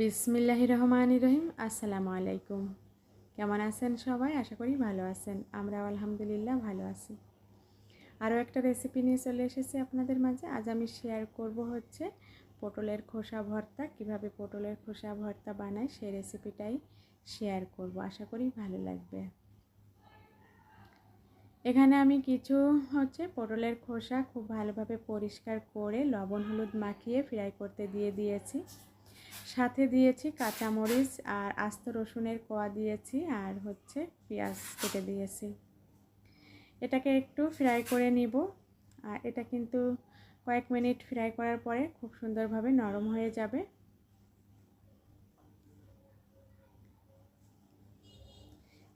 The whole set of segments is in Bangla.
বিসমিল্লাহ রহমান রহিম। আসসালামু আলাইকুম। কেমন আছেন সবাই? আশা করি ভালো আছেন। আমরা আলহামদুলিল্লাহ ভালো আছি। আরও একটা রেসিপি নিয়ে চলে এসেছি আপনাদের মাঝে। আজ আমি শেয়ার করব হচ্ছে পটলের খোসা ভর্তা। কীভাবে পটলের খোসা ভর্তা বানাই সেই রেসিপিটাই শেয়ার করব। আশা করি ভালো লাগবে। এখানে আমি কিছু হচ্ছে পটলের খোসা খুব ভালোভাবে পরিষ্কার করে লবণ, হলুদ মাখিয়ে ফ্রাই করতে দিয়ে দিয়েছি। সাথে দিয়েছি কাঁচামরিচ আর আস্ত রসুনের কোয়া দিয়েছি আর হচ্ছে পেঁয়াজ কেটে দিয়েছি। এটাকে একটু ফ্রাই করে নিব। আর এটা কিন্তু কয়েক মিনিট ফ্রাই করার পরে খুব সুন্দরভাবে নরম হয়ে যাবে।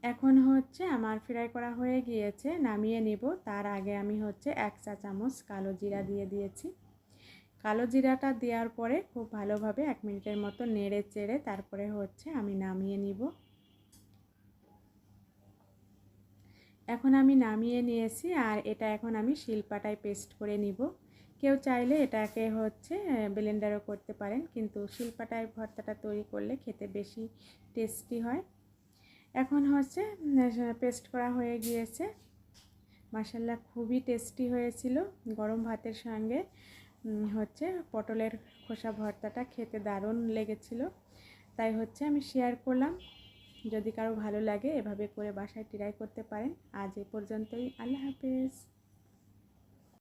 এখন হচ্ছে আমার ফ্রাই করা হয়ে গিয়েছে, নামিয়ে নিব। তার আগে আমি হচ্ছে এক চা চামচ কালো জিরা দিয়ে দিয়েছি। কালো জিরাটা দেওয়ার পরে খুব ভালোভাবে এক মিনিটের মতো নেড়ে চেড়ে তারপরে হচ্ছে আমি নামিয়ে নিব। এখন আমি নামিয়ে নিয়েছি আর এটা এখন আমি শিলপাটায় পেস্ট করে নিব। কেউ চাইলে এটাকে হচ্ছে ব্লেন্ডারও করতে পারেন, কিন্তু শিলপাটায় ভর্তাটা তৈরি করলে খেতে বেশি টেস্টি হয়। এখন হচ্ছে পেস্ট করা হয়ে গিয়েছে। মাসাল্লা খুবই টেস্টি হয়েছিল গরম ভাতের সঙ্গে। হচ্ছে পটলের খোসা ভর্তাটা খেতে দারুণ লেগেছিল। তাই হচ্ছে আমি শেয়ার করলাম। যদি কারও ভালো লাগে এভাবে করে বাসায় ট্রাই করতে পারেন। আজ এ পর্যন্তই। আল্লাহ হাফেজ।